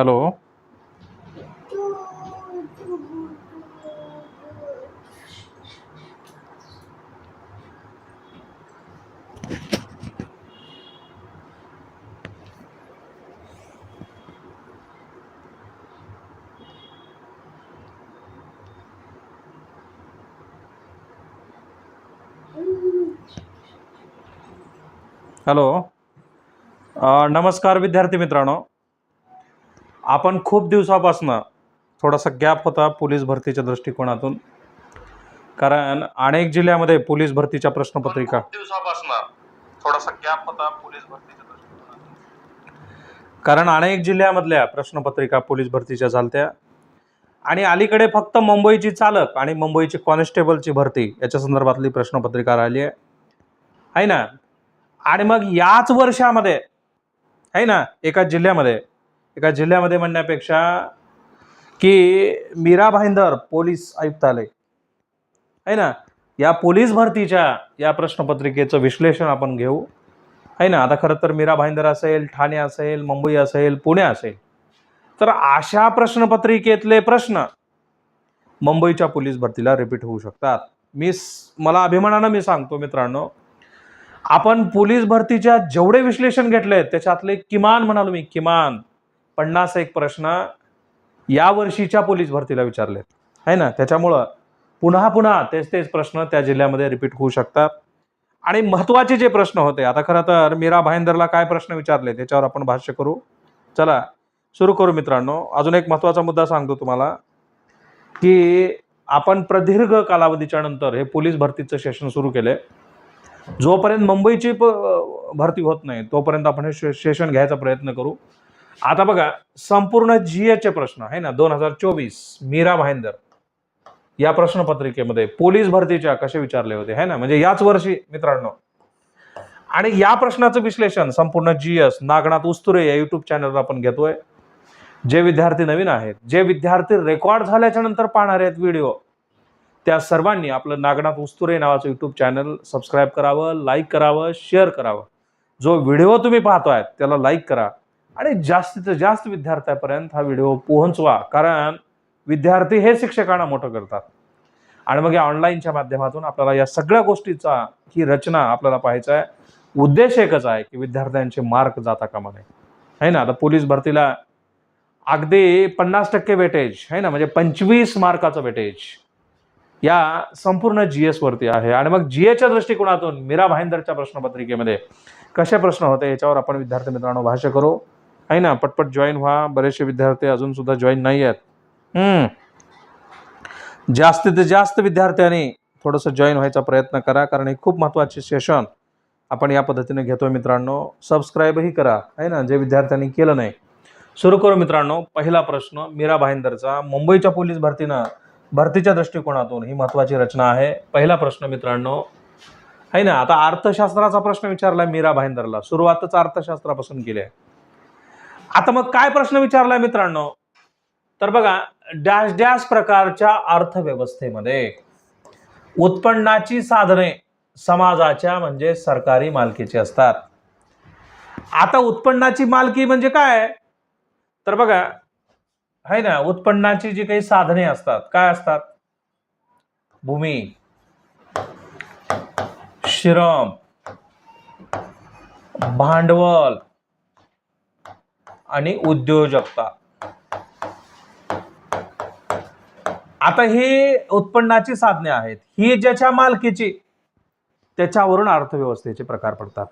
Hello. Hello. नमस्कार विद्यार्थी मित्रांनो. आपण खूप दिवसापासनं थोडासा गॅप होता पोलीस भरतीच्या दृष्टिकोनातून. कारण अनेक जिल्ह्यामध्ये पोलीस भरतीच्या प्रश्नपत्रिका. दिवसापासनं थोडासा गॅप होता पोलीस भरतीच्या कारण अनेक जिल्ह्यामधल्या प्रश्नपत्रिका पोलीस भरतीच्या झालत्या. आणि अलीकडे फक्त मुंबईची चालक आणि मुंबईची कॉन्स्टेबलची भरती याच्या संदर्भातली प्रश्नपत्रिका राहिली आहे. आहे ना? आणि मग याच वर्षामध्ये आहे ना? एका जिल्ह्यामध्ये एका जिल्ह्यामध्ये म्हणण्यापेक्षा की मीरा भाईंदर पोलीस आयुक्तालय. आहे ना? या पोलीस भरतीच्या या प्रश्नपत्रिकेचं विश्लेषण आपण घेऊ. आहे ना? आता खरं तर मीरा भाईंदर असेल ठाणे असेल मुंबई असेल पुणे असेल. तर अशा प्रश्नपत्रिकेतले प्रश्न मुंबईच्या पोलीस भरतीला रिपीट होऊ शकतात. मी मला अभिमानानं मी सांगतो मित्रांनो आपण पोलीस भरतीच्या जेवढे विश्लेषण घेतले त्याच्यातले किमान म्हणालो मी किमान पन्नास एक प्रश्न या वर्षीच्या पोलीस भरतीला विचारलेत. आहे ना? त्याच्यामुळं पुन्हा पुन्हा तेच तेच प्रश्न त्या जिल्ह्यामध्ये रिपीट होऊ शकतात. आणि महत्त्वाचे जे प्रश्न होते आता खरं तर मीरा भाईंदरला काय प्रश्न विचारले त्याच्यावर आपण भाष्य करू. चला सुरू करू मित्रांनो. अजून एक महत्त्वाचा मुद्दा सांगतो तुम्हाला की आपण प्रदीर्घ कालावधीच्या नंतर हे पोलीस भरतीचं सेशन सुरू केले जोपर्यंत मुंबईची प- भरती होत नाही तोपर्यंत आपण हे शे- सेशन घ्यायचा प्रयत्न करू. आता बघा संपूर्ण जी एचे प्रश्न आहे ना? दोन हजार चोवीस मीरा भाईंदर. या प्रश्नपत्रिकेमध्ये पोलीस भरतीच्या कसे विचारले होते है ना? म्हणजे याच वर्षी मित्रांनो. आणि या प्रश्नाचं विश्लेषण संपूर्ण जी एस नागनाथ उस्तुरे या युट्यूब चॅनलवर आपण घेतोय. जे विद्यार्थी नवीन आहेत जे विद्यार्थी रेकॉर्ड झाल्याच्यानंतर पाहणार आहेत व्हिडिओ त्या सर्वांनी आपलं नागनाथ उस्तुरे नावाचं युट्यूब चॅनल सबस्क्राईब करावं लाईक करावं शेअर करावं. जो व्हिडिओ तुम्ही पाहतोय त्याला लाईक करा. आणि जास्तीत जास्त विद्यार्थ्यापर्यंत हा व्हिडिओ पोहोचवा. कारण विद्यार्थी हे शिक्षकांना मोठं करतात. आणि मग या ऑनलाईनच्या माध्यमातून आपल्याला या सगळ्या गोष्टीचा ही रचना आपल्याला पाहायचा आहे. उद्देश एकच आहे की विद्यार्थ्यांचे मार्क जाता कामा नये. है ना? आता पोलीस भरतीला अगदी पन्नास टक्के वेटेज है ना? म्हणजे पंचवीस मार्काचं वेटेज या संपूर्ण जी एसवरती आहे. आणि मग जी एच्या दृष्टिकोनातून मीरा भाईंदरच्या प्रश्नपत्रिकेमध्ये कसे प्रश्न होते याच्यावर आपण विद्यार्थी मित्रांनो भाष्य करू. आहे ना पटपट जॉईन व्हा. बरेचसे विद्यार्थी अजून सुद्धा जॉईन नाही आहेत. हम्म. जास्तीत जास्त विद्यार्थ्यांनी थोडंसं जॉईन व्हायचा प्रयत्न करा कारण हे खूप महत्त्वाचे सेशन आपण या पद्धतीने घेतोय मित्रांनो. सबस्क्राईबही करा आहे ना जे विद्यार्थ्यांनी केलं नाही. सुरू करू मित्रांनो. पहिला प्रश्न मीरा भाईंदरचा मुंबईच्या पोलीस भरतीनं भरतीच्या दृष्टिकोनातून ही महत्त्वाची रचना आहे. पहिला प्रश्न मित्रांनो आहे ना आता अर्थशास्त्राचा प्रश्न विचारलाय मीरा भाईंदरला. सुरुवातच अर्थशास्त्रापासून केली आहे. आता मग काय प्रश्न विचारलाय मित्रांनो? तर बघा डॅश डॅश प्रकारच्या अर्थव्यवस्थेमध्ये उत्पन्नाची साधने समाजाच्या म्हणजे सरकारी मालकीची असतात. आता उत्पन्नाची मालकी म्हणजे काय? तर बघा आहे ना उत्पन्नाची जी काही साधने असतात काय असतात? भूमी श्रम भांडवल आणि उद्योजकता. आता ही उत्पन्नाची साधने आहेत. ही ज्याच्या मालकीची त्याच्यावरून अर्थव्यवस्थेचे प्रकार पडतात.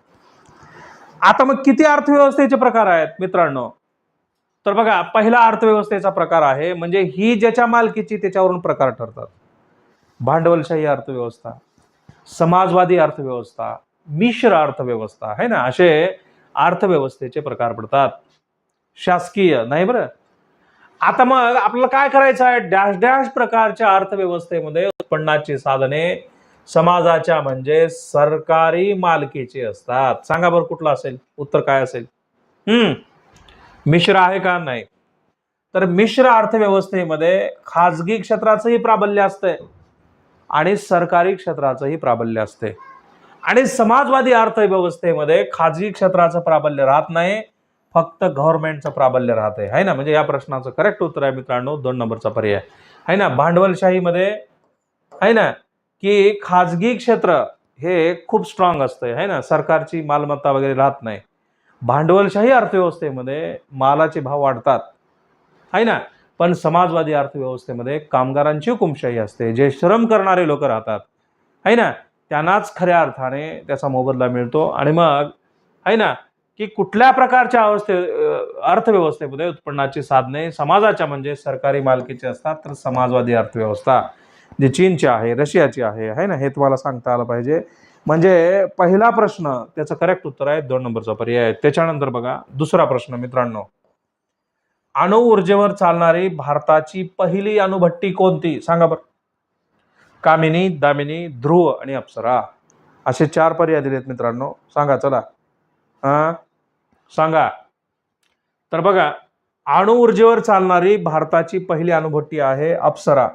आता मग किती अर्थव्यवस्थेचे प्रकार आहेत मित्रांनो? तर बघा पहिला अर्थव्यवस्थेचा प्रकार आहे म्हणजे ही ज्याच्या मालकीची त्याच्यावरून प्रकार ठरतात. भांडवलशाही अर्थव्यवस्था समाजवादी अर्थव्यवस्था मिश्र अर्थव्यवस्था आहे ना? असे अर्थव्यवस्थेचे प्रकार पडतात. शासकीय नाही बरं? आता मग आपल्याला काय करायचं आहे? डॅश डॅश प्रकारच्या अर्थव्यवस्थेमध्ये उत्पन्नाची साधने समाजाच्या म्हणजे सरकारी मालकीची असतात. सांगा बरं कुठलं असेल? उत्तर काय असेल? हम्म. मिश्र आहे का? नाही. तर मिश्र अर्थव्यवस्थेमध्ये खाजगी क्षेत्राचंही प्राबल्य असतंय आणि सरकारी क्षेत्राचंही प्राबल्य असते आणि समाजवादी अर्थव्यवस्थेमध्ये खाजगी क्षेत्राचं प्राबल्य राहत नाही. फक्त गव्हर्नमेंटचं प्राबल्य राहते आहे ना? म्हणजे या प्रश्नाचं करेक्ट उत्तर आहे मित्रांनो दोन नंबरचा पर्याय. आहे ना? भांडवलशाहीमध्ये आहे ना? की खाजगी क्षेत्र हे खूप स्ट्रॉंग असतं आहे ना? सरकारची मालमत्ता वगैरे राहत नाही. भांडवलशाही अर्थव्यवस्थेमध्ये मालाचे भाव वाढतात. आहे ना? पण समाजवादी अर्थव्यवस्थेमध्ये कामगारांची हुकुमशाही असते. जे श्रम करणारे लोक राहतात. आहे ना? त्यांनाच खऱ्या अर्थाने त्याचा मोबदला मिळतो. आणि मग आहे ना? की कुठल्या प्रकारच्या अवस्थे अर्थव्यवस्थेमध्ये उत्पन्नाची साधने समाजाच्या म्हणजे सरकारी मालकीची असतात तर समाजवादी अर्थव्यवस्था जी चीनची आहे रशियाची आहे है ना हे तुम्हाला सांगता आलं पाहिजे. म्हणजे पहिला प्रश्न त्याचं करेक्ट उत्तर आहे दोन नंबरचा पर्याय आहे. त्याच्यानंतर बघा दुसरा प्रश्न मित्रांनो. अणु ऊर्जेवर चालणारी भारताची पहिली अणुभट्टी कोणती? सांगा बरं. कामिनी दामिनी ध्रुव आणि अप्सरा. असे चार पर्याय दिलेत मित्रांनो. सांगा चला. हां? सांगा. तर बघा अणु ऊर्जेवर चालणारी भारताची पहिली अणुभट्टी आहे अप्सरा.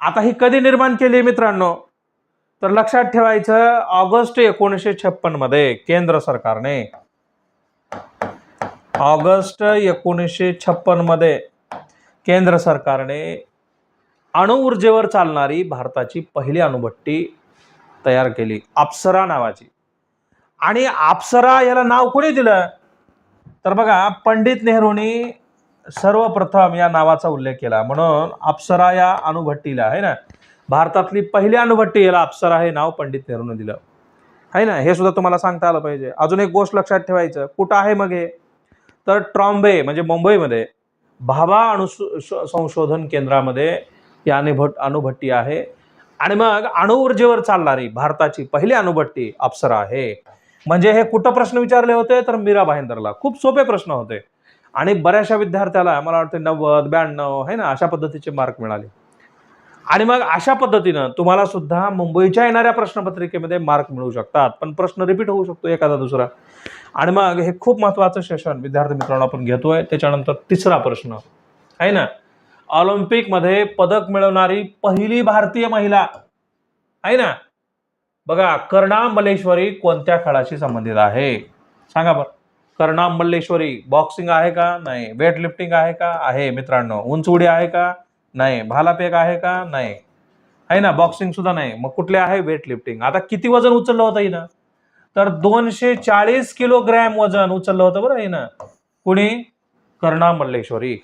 आता ही कधी निर्माण केली मित्रांनो? तर लक्षात ठेवायचं ऑगस्ट एकोणीसशे छप्पनमध्ये केंद्र सरकारने. ऑगस्ट एकोणीसशे छप्पनमध्ये केंद्र सरकारने अणु ऊर्जेवर चालणारी भारताची पहिली अणुभट्टी तयार केली. अप्सरा नावाची. आणि अप्सरा याला नाव कोणी दिलं? तर बघा पंडित नेहरूंनी सर्वप्रथम या नावाचा उल्लेख केला. म्हणून अप्सरा या अणुभट्टीला आहे ना? भारतातली पहिली अणुभट्टी याला अप्सरा हे नाव पंडित नेहरूने दिलं. आहे ना? हे सुद्धा तुम्हाला सांगता आलं पाहिजे. अजून एक गोष्ट लक्षात ठेवायचं. कुठं आहे मग हे? तर ट्रॉम्बे म्हणजे मुंबईमध्ये भाभा अणु संशोधन केंद्रामध्ये ही अणुभट अणुभट्टी आहे. आणि मग अणुऊर्जेवर चालणारी भारताची पहिली अणुभट्टी अप्सरा आहे. म्हणजे हे कुठं प्रश्न विचारले होते? तर मीरा भाईंदरला. खूप सोपे प्रश्न होते. आणि बऱ्याचशा विद्यार्थ्याला मला वाटतं नव्वद ब्याण्णव है ना अशा पद्धतीचे मार्क मिळाले. आणि मग अशा पद्धतीनं तुम्हाला सुद्धा मुंबईच्या येणाऱ्या प्रश्नपत्रिकेमध्ये मार्क मिळू शकतात. पण प्रश्न रिपीट होऊ शकतो एखादा दुसरा. आणि मग हे खूप महत्वाचं सेशन विद्यार्थी मित्रांनो आपण घेतोय. त्याच्यानंतर तिसरा प्रश्न. आहे ना? ऑलिम्पिकमध्ये पदक मिळवणारी पहिली भारतीय महिला. आहे ना? बघा कर्णा मल्लेश्वरी कोणत्या खेळाशी संबंधित आहे? सांगा बरं. कर्णामल्लेश्वरी बॉक्सिंग आहे का? नाही. वेट लिफ्टिंग आहे का? आहे मित्रांनो. उंच उडी आहे का? नाही. भालापेक आहे का? नाही. आहे ना? बॉक्सिंग सुद्धा नाही. मग कुठले आहे वेट लिफ्टिंग आता किती वजन उचललं होतं हिनं? तर दोनशे चाळीस किलोग्रॅम वजन उचललं होतं बरं हिनं. कुणी? कर्णामल्लेश्वरी.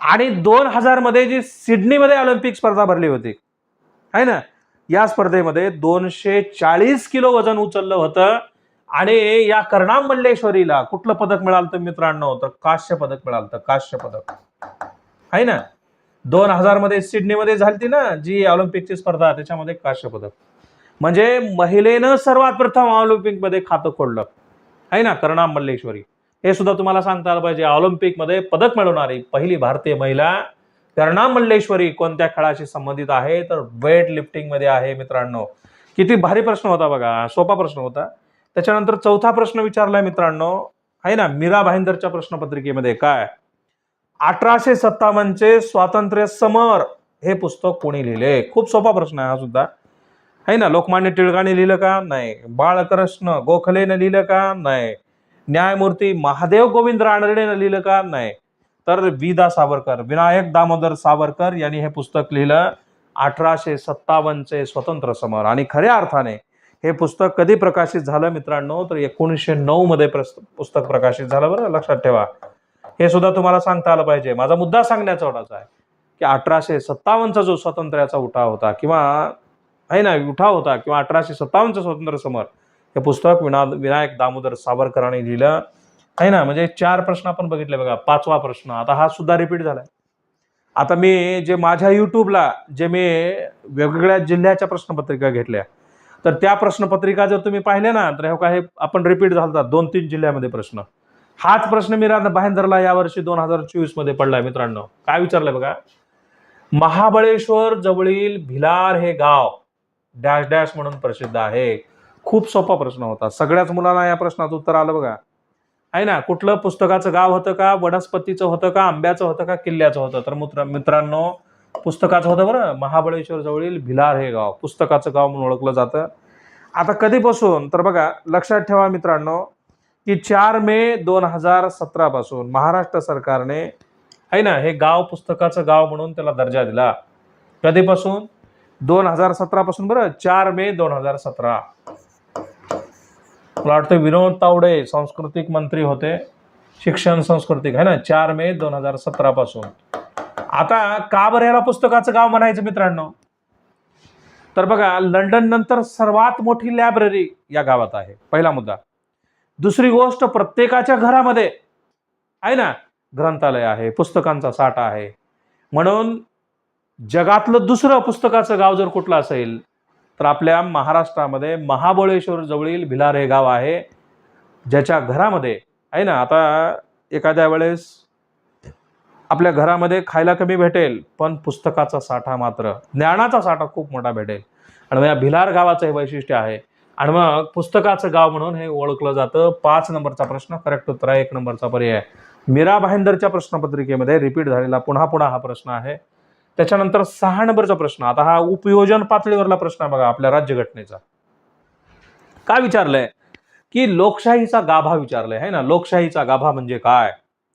आणि दोन हजारमध्ये जी सिडनीमध्ये ऑलिम्पिक स्पर्धा भरली होती. आहे ना? या स्पर्धेमध्ये दोनशे चाळीस किलो वजन उचललं होतं. आणि या कर्णाम मल्लेश्वरीला कुठलं पदक मिळालं तर मित्रांनो? तर काश्य पदक मिळालं तर काश्य पदक. आहे ना? दोन हजारमध्ये सिडनीमध्ये झाली ना जी ऑलिम्पिकची स्पर्धा त्याच्यामध्ये काश्य पदक. म्हणजे महिलेनं सर्वात प्रथम ऑलिम्पिकमध्ये खातं खोडलं. आहे ना? कर्णाम मल्लेश्वरी हे सुद्धा तुम्हाला सांगता आलं पाहिजे. ऑलिम्पिकमध्ये पदक मिळवणारी पहिली भारतीय महिला कर्णा मल्लेश्वरी कोणत्या खेळाशी संबंधित आहे? तर वेट लिफ्टिंगमध्ये आहे मित्रांनो. किती भारी प्रश्न होता बघा. सोपा प्रश्न होता. त्याच्यानंतर चौथा प्रश्न विचारलाय मित्रांनो. आहे ना मीरा भाईंदरच्या प्रश्नपत्रिकेमध्ये काय? अठराशे सत्तावन्नचे स्वातंत्र्य समर. हे पुस्तक कोणी लिहिले? खूप सोपा प्रश्न आहे हा सुद्धा. आहे ना लोकमान्य टिळकाने लिहिलं का? नाही. बाळकृष्ण गोखलेनं लिहिलं का? नाही. न्यायमूर्ती महादेव गोविंद रानडेनं लिहिलं का? नाही. तर विदा सावरकर विनायक दामोदर सावरकर यांनी हे पुस्तक लिहिलं. अठराशे सत्तावन्नचे स्वतंत्र समर. आणि खऱ्या अर्थाने हे पुस्तक कधी प्रकाशित झालं मित्रांनो? तर एकोणीसशे नऊ मध्ये प्रस- पुस्तक प्रकाशित झालं बरं लक्षात ठेवा. हे सुद्धा तुम्हाला सांगता आलं पाहिजे. माझा मुद्दा सांगण्याचा एवढाच आहे की अठराशे सत्तावन्नचा जो स्वातंत्र्याचा उठाव होता किंवा आहे ना उठाव होता किंवा अठराशे सत्तावन्नचं स्वातंत्र्य समर हे पुस्तक विना विनायक दामोदर सावरकरांनी लिहिलं. आहे ना? म्हणजे चार प्रश्न आपण बघितले बघा पाचवा प्रश्न. आता हा सुद्धा रिपीट झालाय. आता मी जे माझ्या युट्यूबला जे मी वेगवेगळ्या जिल्ह्याच्या प्रश्नपत्रिका घेतल्या तर त्या प्रश्नपत्रिका जर तुम्ही पाहिल्या ना तर हे काय आपण रिपीट झालतात दोन तीन जिल्ह्यामध्ये प्रश्न. हाच प्रश्न मी राधा भाईंदरला यावर्षी दोन हजार चोवीसमध्ये पडलाय मित्रांनो. काय विचारलंय बघा? महाबळेश्वर जवळील भिलार हे गाव डॅश डॅश म्हणून प्रसिद्ध आहे. खूप सोपा प्रश्न होता. सगळ्याच मुलांना या प्रश्नाचं उत्तर आलं बघा. आहे ना कुठलं पुस्तकाचं गाव होतं का वनस्पतीचं होतं का आंब्याचं होतं का किल्ल्याचं होतं? तर मित्र मित्रांनो पुस्तकाचं होतं बरं महाबळेश्वर जवळील भिलार हे गाव. पुस्तकाचं गाव म्हणून ओळखलं जातं. आता कधीपासून? तर बघा लक्षात ठेवा मित्रांनो की चार मे दोन हजार सतरापासून महाराष्ट्र सरकारने आहे ना हे गाव पुस्तकाचं गाव म्हणून त्याला दर्जा दिला. कधीपासून? दोन हजार सतरापासून बरं चार मे दोन हजार सतरा. मला वाटतं विनोद तावडे सांस्कृतिक मंत्री होते. शिक्षण सांस्कृतिक आहे ना? चार मे दोन हजार सतरा पासून. आता का बरं याला पुस्तकाचं गाव म्हणायचं मित्रांनो? तर बघा लंडन नंतर सर्वात मोठी लायब्ररी या गावात आहे. पहिला मुद्दा. दुसरी गोष्ट प्रत्येकाच्या घरामध्ये आहे ना? ग्रंथालय आहे पुस्तकांचा साठा आहे. म्हणून जगातलं दुसरं पुस्तकाचं गाव जर कुठलं असेल तर आपल्या महाराष्ट्रामध्ये महाबळेश्वर जवळील भिलार हे गाव आहे. ज्याच्या घरामध्ये आहे ना आता एखाद्या वेळेस आपल्या घरामध्ये खायला कमी भेटेल पण पुस्तकाचा साठा मात्र ज्ञानाचा साठा खूप मोठा भेटेल. आणि मग या भिलार गावाचं हे वैशिष्ट्य आहे. आणि मग पुस्तकाचं गाव म्हणून हे ओळखलं जातं. पाच नंबरचा प्रश्न करेक्ट उत्तर आहे. एक नंबरचा पर्याय मीरा भाईंदरच्या प्रश्नपत्रिकेमध्ये रिपीट झालेला पुन्हा पुन्हा हा प्रश्न आहे. त्याच्यानंतर सहा नंबरचा प्रश्न. आता हा उपयोजन पातळीवरला प्रश्न आहे बघा आपल्या राज्यघटनेचा. काय विचारलंय? की लोकशाहीचा गाभा विचारलाय है ना? लोकशाहीचा गाभा म्हणजे काय?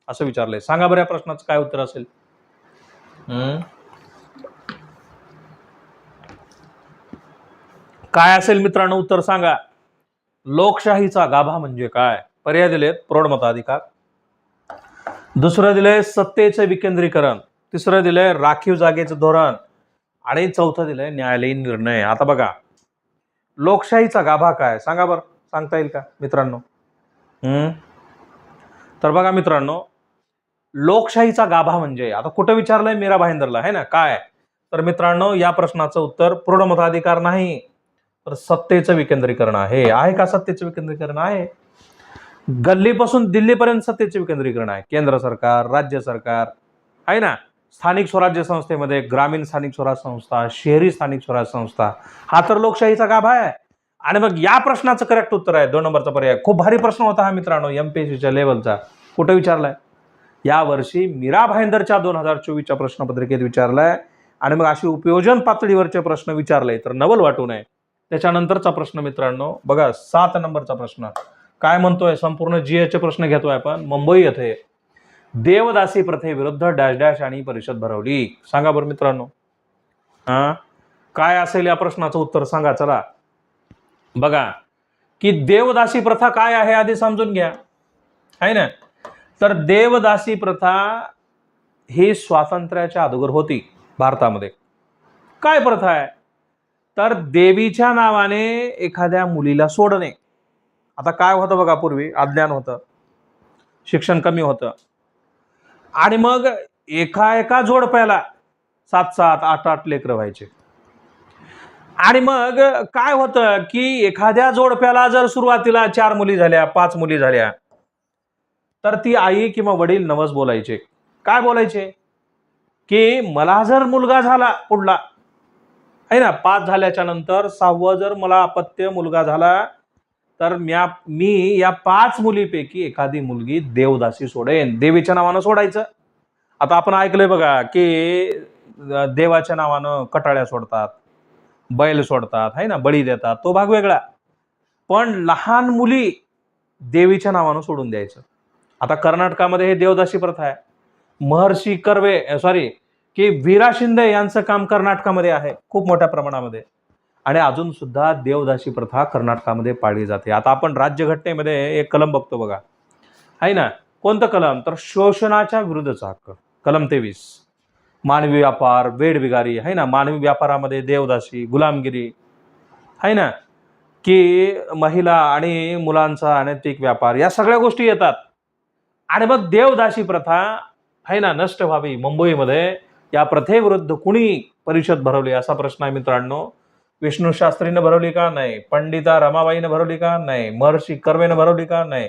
असं विचारलंय. सांगा बऱ्या या प्रश्नाचं काय उत्तर असेल. हम्म? काय असेल मित्रांनो उत्तर सांगा. लोकशाहीचा गाभा म्हणजे काय? पर्याय दिलेत प्रौढ मताधिकार दुसरं दिलंय सत्तेचे विकेंद्रीकरण. तिसरं दिलंय राखीव जागेचं धोरण. आणि चौथं दिलंय न्यायालयीन निर्णय. आता बघा लोकशाहीचा गाभा काय? सांगा बरं. सांगता येईल का मित्रांनो? तर बघा मित्रांनो लोकशाहीचा गाभा म्हणजे आता कुठं विचारलंय मीरा भाईंदरला आहे ना? काय? तर मित्रांनो या प्रश्नाचं उत्तर पूर्ण मताधिकार नाही. तर सत्तेचं विकेंद्रीकरण आहे. आहे का सत्तेचं विकेंद्रीकरण? आहे. गल्लीपासून दिल्लीपर्यंत सत्तेचे विकेंद्रीकरण आहे. केंद्र सरकार राज्य सरकार आहे ना? स्थानिक स्वराज्य संस्थेमध्ये ग्रामीण स्थानिक स्वराज संस्था शहरी स्थानिक स्वराज संस्था हा तर लोकशाहीचा गाभा आहे. आणि मग या प्रश्नाचं करेक्ट उत्तर आहे. दोन नंबरचा पर्याय. खूप भारी प्रश्न होता हा मित्रांनो एमपीएससीच्या लेवलचा कुठं विचारलाय? यावर्षी मीरा भाईंदरच्या दोन हजार चोवीसच्या प्रश्नपत्रिकेत विचारलाय. आणि मग अशी उपयोजन पातळीवरचे प्रश्न विचारले तर नवल वाटू नये. त्याच्यानंतरचा प्रश्न मित्रांनो बघा सात नंबरचा प्रश्न. काय म्हणतोय? संपूर्ण जीएचे प्रश्न घेतोय आपण. मुंबई येथे देवदासी प्रथेविरुद्ध डॅश डॅश आणि परिषद भरवली. सांगा बरं मित्रांनो. हा? काय असेल या प्रश्नाचं उत्तर सांगा चला. बघा की देवदासी प्रथा काय आहे आधी समजून घ्या. आहे ना? तर देवदासी प्रथा ही स्वातंत्र्याच्या अगोदर होती भारतामध्ये. काय प्रथा आहे? तर देवीच्या नावाने एखाद्या मुलीला सोडणे. आता काय होतं बघा पूर्वी? अज्ञान होतं. शिक्षण कमी होतं. आणि मग एका एका जोडप्याला सात सात आठ आठ लेकरं व्हायचे. आणि मग काय होतं की एखाद्या जोडप्याला जर सुरुवातीला चार मुली झाल्या पाच मुली झाल्या तर ती आई किंवा वडील नवस बोलायचे. काय बोलायचे? की मला जर मुलगा झाला पुढला आहे ना? पाच झाल्याच्यानंतर सहावं जर मला अपत्य मुलगा झाला तर म्या मी या पाच मुलीपैकी एखादी मुलगी देवदासी सोडेन. देवीच्या नावानं सोडायचं. आता आपण ऐकलंय बघा की देवाच्या नावानं कटाळ्या सोडतात बैल सोडतात है ना बळी देतात तो भाग वेगळा. पण लहान मुली देवीच्या नावानं सोडून द्यायचं. आता कर्नाटकामध्ये हे देवदासी प्रथा आहे. महर्षी कर्वे सॉरी की वीरा शिंदे यांचं काम कर्नाटकामध्ये आहे खूप मोठ्या प्रमाणामध्ये. आणि अजून सुद्धा देवदासी प्रथा कर्नाटकामध्ये पाळली जाते. आता आपण राज्यघटनेमध्ये एक कलम बघतो बघा. आहे ना? कोणतं कलम? तर शोषणाच्या विरुद्धचा हक्क. कलम तेवीस. मानवी व्यापार वेडबिगारी आहे ना? मानवी व्यापारामध्ये देवदासी गुलामगिरी. आहे ना? की महिला आणि मुलांचा अनैतिक व्यापार. या सगळ्या गोष्टी येतात. आणि मग देवदासी प्रथा आहे ना नष्ट व्हावी. मुंबईमध्ये या प्रथेविरुद्ध कुणी परिषद भरवली? असा प्रश्न आहे मित्रांनो. विष्णू शास्त्रीनं भरवली का नाही? पंडिता रमाबाईनं भरवली का नाही? महर्षी कर्वेनं भरवली का नाही?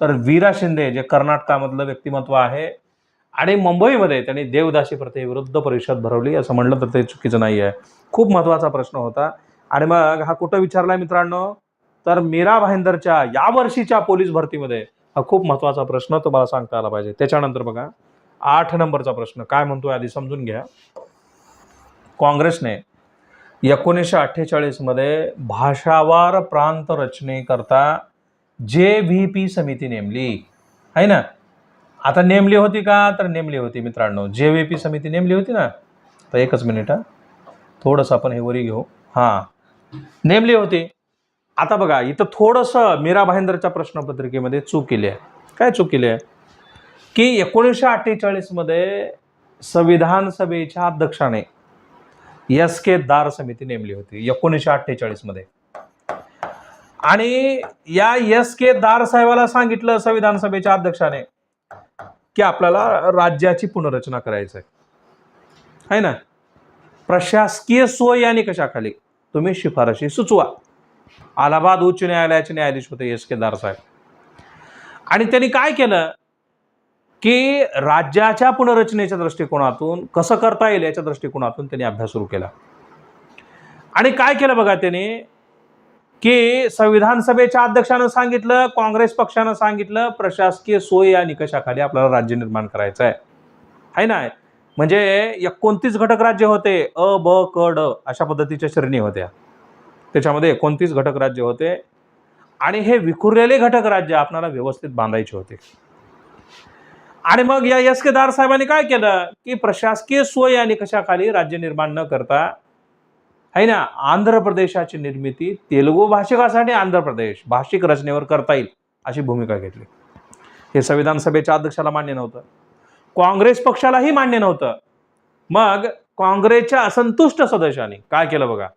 तर वीरा शिंदे जे कर्नाटकामधलं व्यक्तिमत्व आहे आणि मुंबईमध्ये त्यांनी देवदासी प्रथेविरुद्ध परिषद भरवली असं म्हणलं तर ते चुकीचं नाही आहे. खूप महत्त्वाचा प्रश्न होता. आणि मग हा कुठं विचारलाय मित्रांनो? तर मीरा भाईंदरच्या या वर्षीच्या पोलीस भरतीमध्ये हा खूप महत्त्वाचा प्रश्न तुम्हाला सांगता आला पाहिजे. त्याच्यानंतर बघा आठ नंबरचा प्रश्न. काय म्हणतोय आधी समजून घ्या. काँग्रेसने एकोणीसशे अठ्ठेचाळीसमध्ये भाषावार प्रांत रचनेकरता जे व्ही पी समिती नेमली. आहे ना? आता नेमली होती का? तर नेमली होती मित्रांनो. जे व्ही पी समिती नेमली होती ना? तर एकच मिनिट हा. थोडंसं आपण हे वरी घेऊ. हां. नेमली होती. आता बघा इथं थोडंसं मीरा भाईंदरच्या प्रश्नपत्रिकेमध्ये चूक केली आहे. काय चूक केली आहे? की एकोणीसशे अठ्ठेचाळीसमध्ये संविधान सभेच्या अध्यक्षाने एस के दार समिती नेमली होती एकोणीसशे अठ्ठेचाळीसमध्ये आणि या एस के दार साहेबाला सांगितलं संविधान सभेच्या अध्यक्षाने की आपल्याला राज्याची पुनर्रचना करायचं आहे है ना? प्रशासकीय सोय आणि कशाखाली? तुम्ही शिफारशी सुचवा. अलाहाबाद उच्च न्यायालयाचे न्यायाधीश होते एस के दार साहेब. आणि त्यांनी काय केलं? की राज्याच्या पुनर्रचनेच्या दृष्टिकोनातून कसं करता येईल याच्या दृष्टिकोनातून त्यांनी अभ्यास सुरू केला. आणि काय केलं बघा त्यांनी? की संविधान सभेच्या अध्यक्षानं सांगितलं काँग्रेस पक्षानं सांगितलं प्रशासकीय सोय या निकषाखाली आपल्याला राज्य निर्माण करायचं आहे. आहे ना? म्हणजे एकोणतीस घटक राज्य होते अ ब क ड अशा पद्धतीच्या श्रेणी होत्या. त्याच्यामध्ये एकोणतीस घटक राज्य होते. आणि हे विखुरलेले घटक राज्य आपल्याला व्यवस्थित बांधायचे होते. आणि मग या एस के दार साहेबांनी काय केलं? की प्रशासकीय सोय आणि कशाखाली राज्य निर्माण न करता आहे ना आंध्र प्रदेशाची निर्मिती तेलुगू भाषिकासाठी आंध्र प्रदेश भाषिक रचनेवर करता येईल अशी भूमिका घेतली. हे संविधान सभेच्या अध्यक्षाला मान्य नव्हतं. काँग्रेस पक्षालाही मान्य नव्हतं. मग काँग्रेसच्या असंतुष्ट सदस्यांनी काय केलं बघा?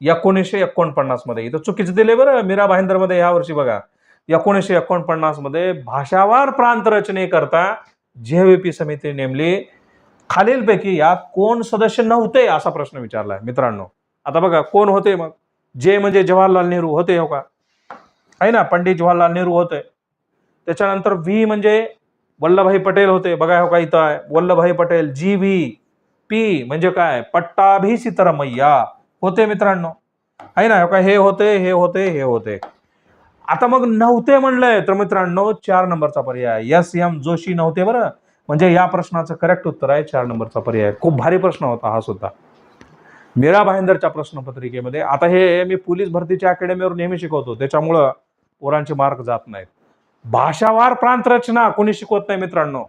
एकोणीसशे एकोणपन्नासमध्ये इथं चुकीचं दिले बरं मीरा भाईंदरमध्ये ह्या वर्षी बघा. एकोणीसशे एकोणपन्नासमध्ये भाषावार प्रांत रचनेकरता जे व्ही पी समिती नेमली. खालीलपैकी यात कोण सदस्य नव्हते असा प्रश्न विचारलाय. मित्रांनो आता बघा कोण होते मग? जे म्हणजे जवाहरलाल नेहरू होते हो का? आहे ना पंडित जवाहरलाल नेहरू होते. त्याच्यानंतर व्ही म्हणजे वल्लभभाई पटेल होते. बघा हो का इथं आहे. वल्लभभाई पटेल जी व्ही पी म्हणजे काय? पट्टाभी सीतारामय्या होते मित्रांनो. आहे ना हो का? हे होते हे होते हे होते. आता मग नव्हते म्हणलंय तर मित्रांनो चार नंबरचा पर्याय. एस एम जोशी नव्हते बरं. म्हणजे या प्रश्नाचं करेक्ट उत्तर आहे चार नंबरचा पर्याय खूप भारी प्रश्न होता हा सुद्धा. मीरा भाईंदरच्या प्रश्नपत्रिकेमध्ये आता हे मी पोलीस भरतीच्या अकॅडमीवर नेहमी शिकवतो त्याच्यामुळं पोरांचे मार्क जात नाहीत. भाषावार प्रांत रचना कोणी शिकवत नाही मित्रांनो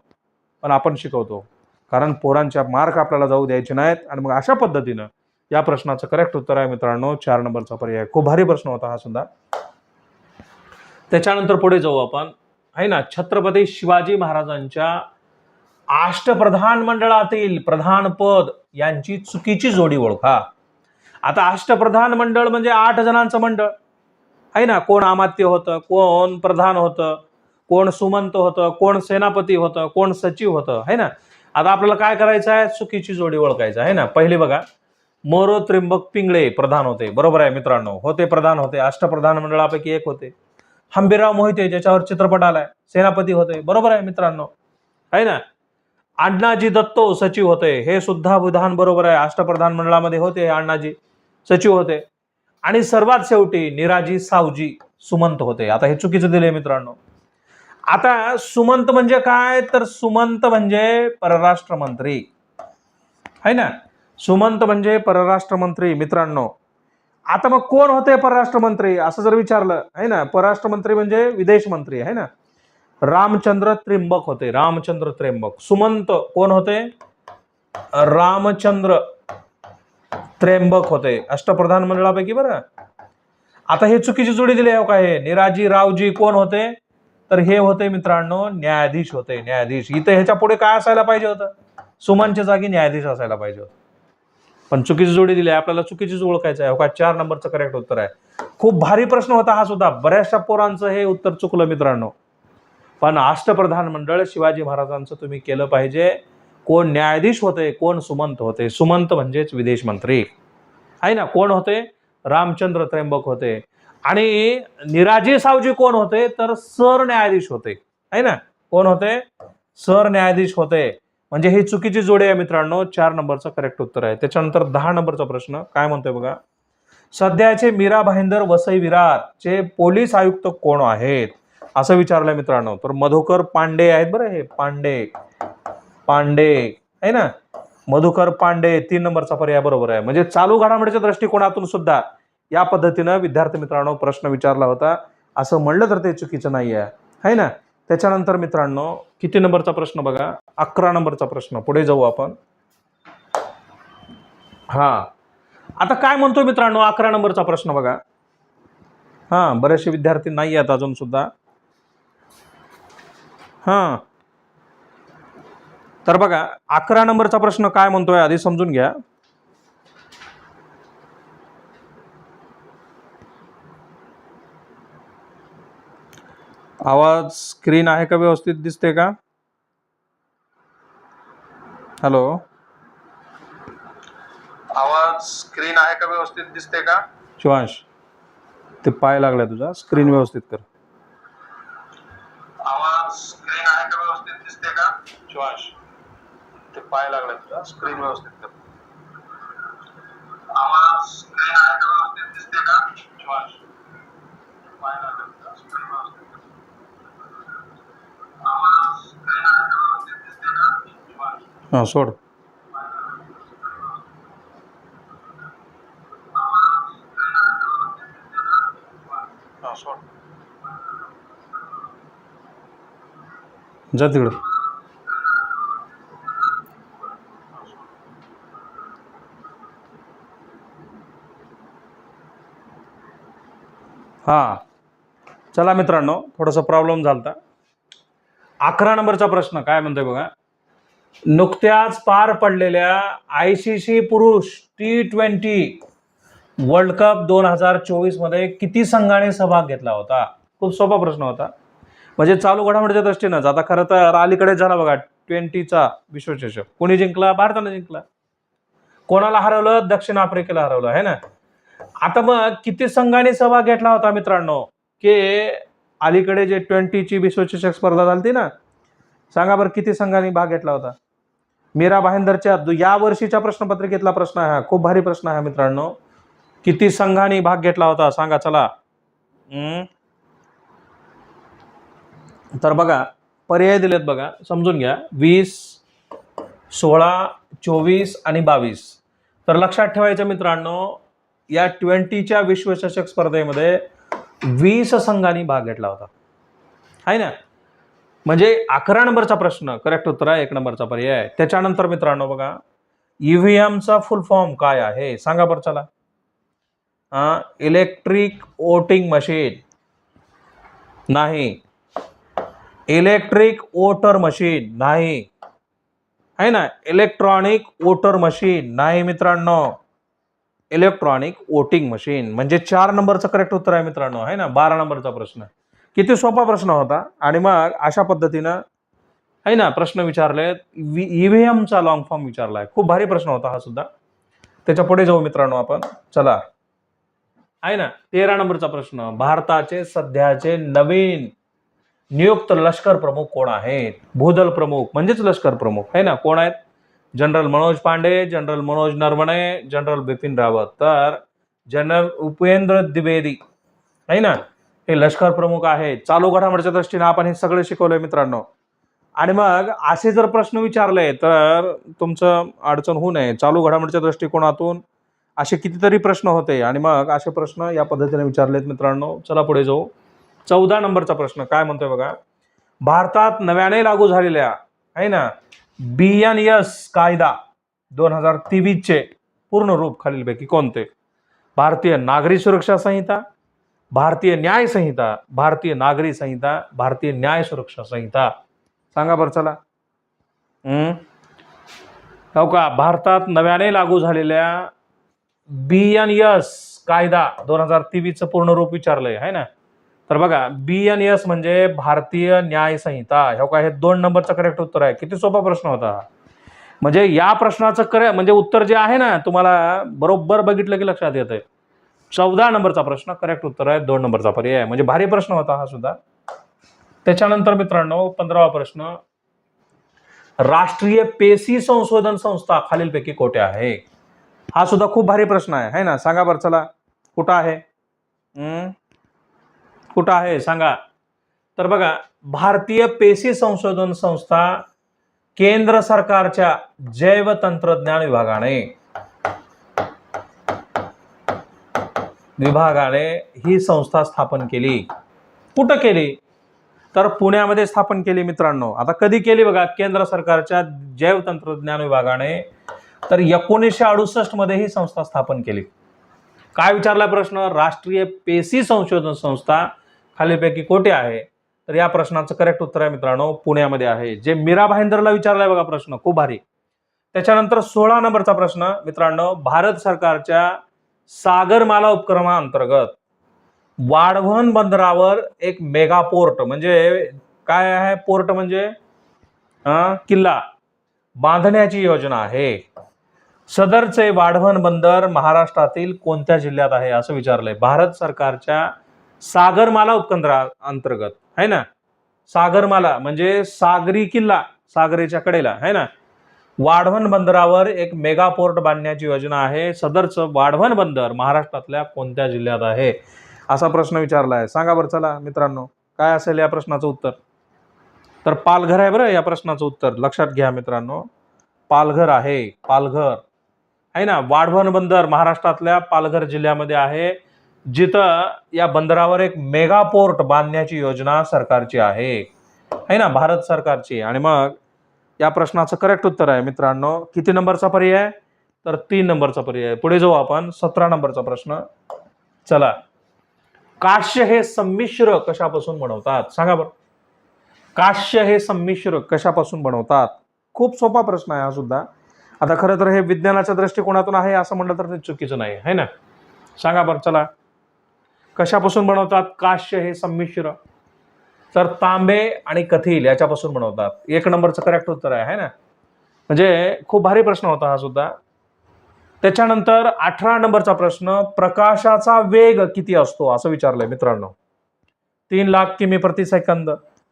पण आपण शिकवतो. कारण पोरांच्या मार्क आपल्याला जाऊ द्यायचे नाहीत आणि मग अशा पद्धतीनं या प्रश्नाचं करेक्ट उत्तर आहे मित्रांनो चार नंबरचा पर्याय. खूप भारी प्रश्न होता हा सुद्धा. त्याच्यानंतर पुढे जाऊ आपण. आहे ना? छत्रपती शिवाजी महाराजांच्या अष्टप्रधान मंडळातील प्रधानपद यांची चुकीची जोडी ओळखा. आता अष्टप्रधान मंडळ म्हणजे आठ जणांचं मंडळ. आहे ना? कोण आमात्य होतं कोण प्रधान होतं कोण सुमंत होतं कोण सेनापती होतं कोण सचिव होतं. आहे ना? आता आपल्याला काय करायचं आहे? चुकीची जोडी ओळखायचं आहे. ना? पहिले बघा. मोरो त्रिंबक पिंगळे प्रधान होते. बरोबर आहे मित्रांनो? होते प्रधान होते. अष्टप्रधान मंडळापैकी एक होते. हंबीरराव मोहिते ज्याच्यावर चित्रपट आलाय. सेनापती होते बरोबर आहे मित्रांनो. आहे ना? अण्णाजी दत्तो सचिव होते. हे सुद्धा विधान बरोबर आहे. अष्टप्रधान मंडळामध्ये होते अण्णाजी सचिव होते. आणि सर्वात शेवटी निराजी सावजी सुमंत होते. आता हे चुकीचं दिले मित्रांनो. आता सुमंत म्हणजे काय? तर सुमंत म्हणजे परराष्ट्र मंत्री. आहे ना? सुमंत म्हणजे परराष्ट्र मंत्री. मित्रांनो आता मग कोण होते परराष्ट्र मंत्री असं जर विचारलं आहे ना? परराष्ट्र मंत्री म्हणजे विदेश मंत्री आहे ना? रामचंद्र त्र्यंबक होते रामचंद्र त्र्यंबक सुमंत कोण होते? रामचंद्र त्र्यंबक होते अष्टप्रधान मंडळापैकी बरं. आता हे चुकीची जोडी दिली आहे काय निराजी रावजी कोण होते? तर हे होते मित्रांनो न्यायाधीश होते न्यायाधीश. इथं ह्याच्या पुढे काय असायला पाहिजे होतं? सुमनच्या जागी न्यायाधीश असायला पाहिजे होतं. पण चुकीची जोडी दिली आहे. आपल्याला चुकीचीच ओळखायचं आहे. हो का? चार नंबरचं करेक्ट उत्तर आहे. खूप भारी प्रश्न होता हा सुद्धा. बऱ्याचशा पोरांचं हे उत्तर चुकलं मित्रांनो. पण अष्टप्रधान मंडळ शिवाजी महाराजांचं तुम्ही केलं पाहिजे. कोण न्यायाधीश होते कोण सुमंत होते. सुमंत म्हणजेच विदेश मंत्री. आहे ना? कोण होते? रामचंद्र त्र्यंबक होते. आणि निराजी सावजी कोण होते? तर सर न्यायाधीश होते. आहे ना? कोण होते? सरन्यायाधीश होते. म्हणजे ही चुकीची जोडी आहे मित्रांनो. चार नंबरचं करेक्ट उत्तर आहे. त्याच्यानंतर दहा नंबरचा प्रश्न. काय म्हणतोय बघा? सध्याचे मीरा भाईंदर वसई विरारचे पोलीस आयुक्त कोण आहेत? असं विचारलंय मित्रांनो. तर मधुकर पांडे आहेत बरं हे. पांडे. पांडे. आहे ना? मधुकर पांडे तीन नंबरचा पर्याय बरोबर आहे. म्हणजे चालू घडामोडीच्या दृष्टिकोनातून सुद्धा या पद्धतीनं विद्यार्थी मित्रांनो प्रश्न विचारला होता. असं म्हणलं तर ते चुकीचं नाही आहे है ना? त्याच्यानंतर मित्रांनो किती नंबरचा प्रश्न बघा? अकरा नंबरचा प्रश्न. पुढे जाऊ आपण. हा. आता काय म्हणतो मित्रांनो? अकरा नंबरचा प्रश्न बघा. हा बरेचसे विद्यार्थी नाही आहेत अजून सुद्धा. हा. तर बघा अकरा नंबरचा प्रश्न काय म्हणतोय आधी समजून घ्या. आवाज स्क्रीन आहे का व्यवस्थित? दिसते का? हॅलो आवाज़ स्क्रीन आहे का व्यवस्थित दिसते का? शिवांश ते पाय लागलाय तुझा. स्क्रीन व्यवस्थित कर. आवाज़ स्क्रीन आहे का व्यवस्थित दिसते का? शिवांश ते पाय लागलाय तुझा. स्क्रीन व्यवस्थित कर. आवाज़ स्क्रीन आहे का व्यवस्थित दिसते का? शिवांश पाय लागलाय तुझा. स्क्रीन व्यवस्थित कर. आवाज़ स्क्रीन आहे का व्यवस्थित दिसते का? शिवांश हां सोड. हा सोड. जा तिकडं. हा. चला मित्रांनो थोडासा प्रॉब्लेम झाला होता अकरा नंबरचा प्रश्न काय म्हणतोय बघा? नुकत्याच पार पडलेल्या आय सी सी पुरुष टी ट्वेंटी वर्ल्ड कप दोन हजार चोवीसमध्ये किती संघाने सहभाग घेतला होता? खूप सोपा प्रश्न होता. म्हणजे चालू घडामोडीच्या दृष्टीनंच. आता खरं तर अलीकडे झाला बघा ट्वेंटीचा विश्वचषक. कोणी जिंकला? भारताने जिंकला. कोणाला हरवलं? दक्षिण आफ्रिकेला हरवलं. आहे ना? आता मग किती संघाने सहभाग घेतला होता मित्रांनो? की अलीकडे जे ट्वेंटीची विश्वचषक स्पर्धा झाली ना सांगा बरं किती संघांनी भाग घेतला होता? मीरा भाईंदरच्या या वर्षीच्या प्रश्नपत्रिकेतला प्रश्न आहे हा. खूप भारी प्रश्न आहे मित्रांनो. किती संघांनी भाग घेतला होता? सांगा चला. तर बघा पर्याय दिलेत बघा. समजून घ्या. वीस सोळा चोवीस आणि बावीस. तर लक्षात ठेवायचं मित्रांनो या ट्वेंटीच्या विश्वचषक स्पर्धेमध्ये वीस संघांनी भाग घेतला होता. आहे ना? म्हणजे अकरा नंबरचा प्रश्न करेक्ट उत्तर आहे एक नंबरचा पर्याय त्याच्यानंतर मित्रांनो बघा ईव्हीएमचा फुल फॉर्म काय आहे? सांगा बरं चला. इलेक्ट्रिक वोटिंग मशीन नाही. इलेक्ट्रिक वोटर मशीन नाही. आहे ना? इलेक्ट्रॉनिक वोटर मशीन नाही मित्रांनो. इलेक्ट्रॉनिक वोटिंग मशीन म्हणजे चार नंबरचं करेक्ट उत्तर आहे मित्रांनो. आहे ना? बारा नंबरचा प्रश्न. किती सोपा प्रश्न होता. आणि मग अशा पद्धतीनं आहे ना प्रश्न विचारले. ईव्हीएमचा लॉंग फॉर्म विचारलाय. खूप भारी प्रश्न होता हा सुद्धा. त्याच्या पुढे जाऊ मित्रांनो आपण. चला. आहे ना तेरा नंबरचा प्रश्न. भारताचे सध्याचे नवीन नियुक्त लष्कर प्रमुख कोण आहेत? भूदल प्रमुख म्हणजेच लष्कर प्रमुख. आहे ना कोण आहेत? General Manoj Pande general Manoj Naravane general Bipin Rawat. तर जनरल उपेंद्र द्विवेदी. आहे ना हे लष्कर प्रमुख आहे चालू घडामोडीच्या दृष्टीने आपण हे सगळे शिकवलंय मित्रांनो. आणि मग असे जर प्रश्न विचारले तर तुमचं अडचण होऊ नये. चालू घडामोडीच्या दृष्टिकोनातून असे कितीतरी प्रश्न होते. आणि मग असे प्रश्न या पद्धतीने विचारलेत मित्रांनो. चला पुढे जाऊ. चौदा नंबरचा प्रश्न. काय म्हणतोय बघा. भारतात नव्याने लागू झालेल्या आहे ना बी एन एस कायदा दोन हजार तेवीसचे पूर्ण रूप खालीलपैकी कोणते? भारतीय नागरी सुरक्षा संहिता भारतीय न्याय संहिता भारतीय नागरी संहिता भारतीय न्याय सुरक्षा संहिता. सांगा बरं चला. हो का? भारतात नव्याने लागू झालेल्या बी एन एस कायदा दोन हजार तेवीसचं पूर्ण रूप विचारलंय आहे ना? तर बघा बी एन एस म्हणजे भारतीय न्याय संहिता. हो का? हे दोन नंबरचं करेक्ट उत्तर आहे. किती सोपा प्रश्न होता. म्हणजे या प्रश्नाचं करे म्हणजे उत्तर जे आहे ना तुम्हाला बरोबर बघितलं की लक्षात येतंय. चौदा नंबरचा प्रश्न करेक्ट उत्तर आहे. दोन नंबरचा पर्याय म्हणजे भारी प्रश्न होता हा सुद्धा. त्याच्यानंतर मित्रांनो पंधरावा प्रश्न. राष्ट्रीय पेशी संशोधन संस्था खालीलपैकी कोठे आहे? हा सुद्धा खूप भारी प्रश्न आहे. है ना? सांगा बरं चला. कुठं आहे? हम्म? कुठं आहे? सांगा. तर बघा भारतीय पेशी संशोधन संस्था केंद्र सरकारच्या जैव तंत्रज्ञान विभागाने विभागाने ही संस्था स्थापन केली. कुठं केली? तर पुण्यामध्ये स्थापन केली मित्रांनो. आता कधी केली बघा? केंद्र सरकारच्या जैव तंत्रज्ञान विभागाने. तर एकोणीसशे अडुसष्टमध्ये ही संस्था स्थापन केली. काय विचारला प्रश्न? राष्ट्रीय पेशी संशोधन संस्था खालीलपैकी कोठे आहे? तर या प्रश्नाचं करेक्ट उत्तर आहे मित्रांनो पुण्यामध्ये आहे. जे मीरा भाईंदरला विचारलाय बघा प्रश्न खूप भारी. त्याच्यानंतर सोळा नंबरचा प्रश्न मित्रांनो भारत सरकारच्या सागरमाला उपक्रमाअंतर्गत वाढवण बंदरावर एक मेगा पोर्ट म्हणजे काय आहे पोर्ट म्हणजे? किल्ला. बांधण्याची योजना आहे. सदरचे वाढवण बंदर महाराष्ट्रातील कोणत्या जिल्ह्यात आहे असं विचारलंय. भारत सरकारच्या सागरमाला उपकेंद्रा अंतर्गत आहे ना? सागरमाला म्हणजे सागरी किल्ला सागरेच्या कडेला आहे ना? वाढवण बंदरावर एक मेगा पोर्ट बांधण्याची योजना आहे. सदरचं वाढवण बंदर महाराष्ट्रातल्या कोणत्या जिल्ह्यात आहे? असा प्रश्न विचारला आहे सांगा बरं चला मित्रांनो काय असेल या प्रश्नाचं उत्तर? तर पालघर आहे बरं या प्रश्नाचं उत्तर. लक्षात घ्या मित्रांनो पालघर आहे. पालघर. आहे ना? वाढवण बंदर महाराष्ट्रातल्या पालघर जिल्ह्यामध्ये आहे. जिथं या बंदरावर एक मेगा पोर्ट बांधण्याची योजना सरकारची आहे. आहे ना? भारत सरकारची. आणि मग या प्रश्नाचं करेक्ट उत्तर आहे मित्रांनो. किती नंबरचा पर्याय? तर तीन नंबरचा पर्याय. पुढे जाऊ आपण. सतरा नंबरचा प्रश्न. चला. काश्य हे संमिश्र कशापासून बनवतात? सांगा बरं. काश्य हे संमिश्र कशापासून बनवतात? खूप सोपा प्रश्न आहे हा सुद्धा. आता खरं तर हे विज्ञानाच्या दृष्टिकोनातून आहे असं म्हटलं तर ते चुकीचं नाही आहे ना? सांगा बरं चला. कशापासून बनवतात? काश्य हे संमिश्र. तर तांबे आणि कथील याच्यापासून बनवतात. एक नंबरचं करेक्ट उत्तर आहे ना? म्हणजे खूप भारी प्रश्न होता हा सुद्धा. त्याच्यानंतर अठरा नंबरचा प्रश्न प्रकाशाचा वेग किती असतो? असं विचारलंय मित्रांनो. तीन लाख किमी प्रति सेकंद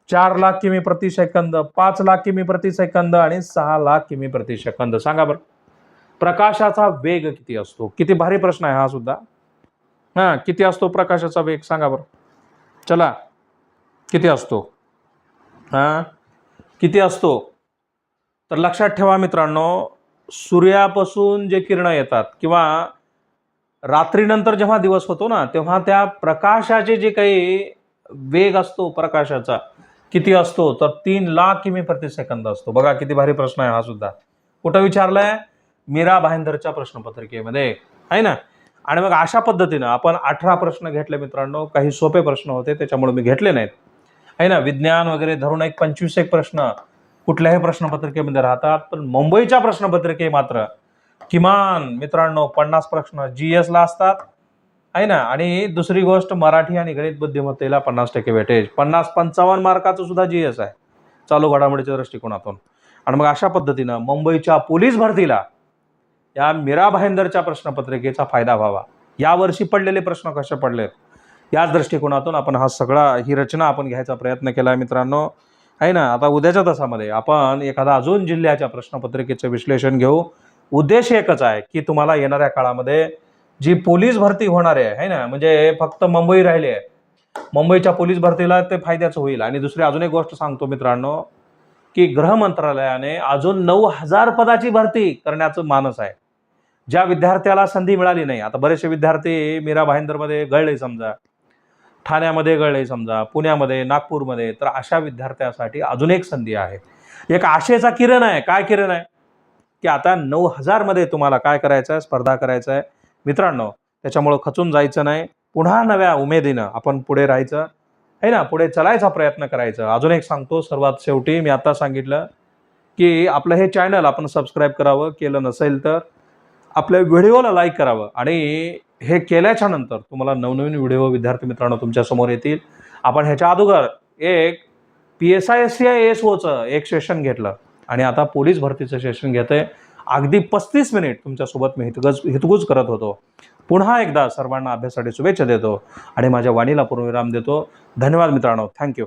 चार लाख किमी प्रति सेकंद पाच लाख किमी प्रति सेकंद आणि सहा लाख किमी प्रति सेकंद. सांगा बरं. प्रकाशाचा वेग किती असतो? किती भारी प्रश्न आहे हा सुद्धा. हां किती असतो प्रकाशाचा वेग? सांगा बरं. चला. किती असतो? हां? किती असतो? तर लक्षात ठेवा मित्रांनो सूर्यापासून जे किरणं येतात किंवा रात्रीनंतर जेव्हा दिवस होतो ना तेव्हा त्या प्रकाशाचे जे काही वेग असतो प्रकाशाचा किती असतो? तर तीन लाख किमी प्रति सेकंद असतो. बघा किती भारी प्रश्न आहे हा सुद्धा. कुठं विचारलाय? मीरा भाईंदरच्या प्रश्नपत्रिकेमध्ये. आहे ना? आणि मग अशा पद्धतीनं आपण अठरा प्रश्न घेतले मित्रांनो काही सोपे प्रश्न होते त्याच्यामुळे मी घेतले नाहीत. आहे ना विज्ञान वगैरे धरून एक पंचवीस एक प्रश्न कुठल्याही प्रश्नपत्रिकेमध्ये राहतात पण मुंबईच्या प्रश्नपत्रिके मात्र किमान मित्रांनो पन्नास प्रश्न जी ला असतात आहे ना? आणि दुसरी गोष्ट मराठी आणि गणित बुद्धिमत्तेला पन्नास टक्के वेटेज पन्नास पंचावन्न मार्काचं सुद्धा जी एस आहे चालू घडामोडीच्या दृष्टिकोनातून. आणि मग अशा पद्धतीनं मुंबईच्या पोलीस भरतीला या मीरा भाईंदरच्या प्रश्नपत्रिकेचा फायदा व्हावा. यावर्षी पडलेले प्रश्न कसे पडलेत? याच दृष्टिकोनातून आपण हा सगळा ही रचना आपण घ्यायचा प्रयत्न केला आहे मित्रांनो. आहे ना? आता उद्याच्या तासामध्ये आपण एखादा अजून जिल्ह्याच्या प्रश्नपत्रिकेचं विश्लेषण घेऊ. उद्देश एकच आहे की तुम्हाला येणाऱ्या काळामध्ये जी पोलीस भरती होणार आहे है ना? म्हणजे फक्त मुंबई राहिली आहे. मुंबईच्या पोलीस भरतीला ते फायद्याचं होईल. आणि दुसरी अजून एक गोष्ट सांगतो मित्रांनो की गृह मंत्रालयाने अजून नऊ हजार पदाची भरती करण्याचं मानस आहे. ज्या विद्यार्थ्याला संधी मिळाली नाही आता बरेचसे विद्यार्थी मीरा भाईंदरमध्ये गळले समजा. ठाण्यामध्ये गळले समजा पुण्यामध्ये नागपूरमध्ये तर अशा विद्यार्थ्यासाठी अजून एक संधी आहे. एक आशेचा किरण आहे. काय किरण आहे? की आता नऊ हजारमध्ये तुम्हाला काय करायचं आहे? स्पर्धा करायचं आहे. मित्रांनो त्याच्यामुळं खचून जायचं नाही. पुन्हा नव्या उमेदीनं आपण पुढे राहायचं. आहे ना? पुढे चलायचा प्रयत्न करायचा. अजून एक सांगतो सर्वात शेवटी मी आता सांगितलं की आपलं हे चॅनल आपण सबस्क्राईब करावं केलं नसेल तर आपल्या व्हिडिओला लाईक करावं. आणि हे केल्याच्यानंतर तुम्हाला नवनवीन व्हिडिओ विद्यार्थी मित्रांनो तुमच्यासमोर येतील. आपण ह्याच्या अगोदर एक P S I S C I S ओचं एक सेशन घेतलं आणि आता पोलीस भरतीचं सेशन घेते अगदी पस्तीस मिनिट तुमच्यासोबत मी हितगज हितगुज करत होतो. पुन्हा एकदा सर्वांना अभ्यासासाठी शुभेच्छा देतो आणि माझ्या वाणीला पूर्णविराम देतो. धन्यवाद मित्रांनो. थँक्यू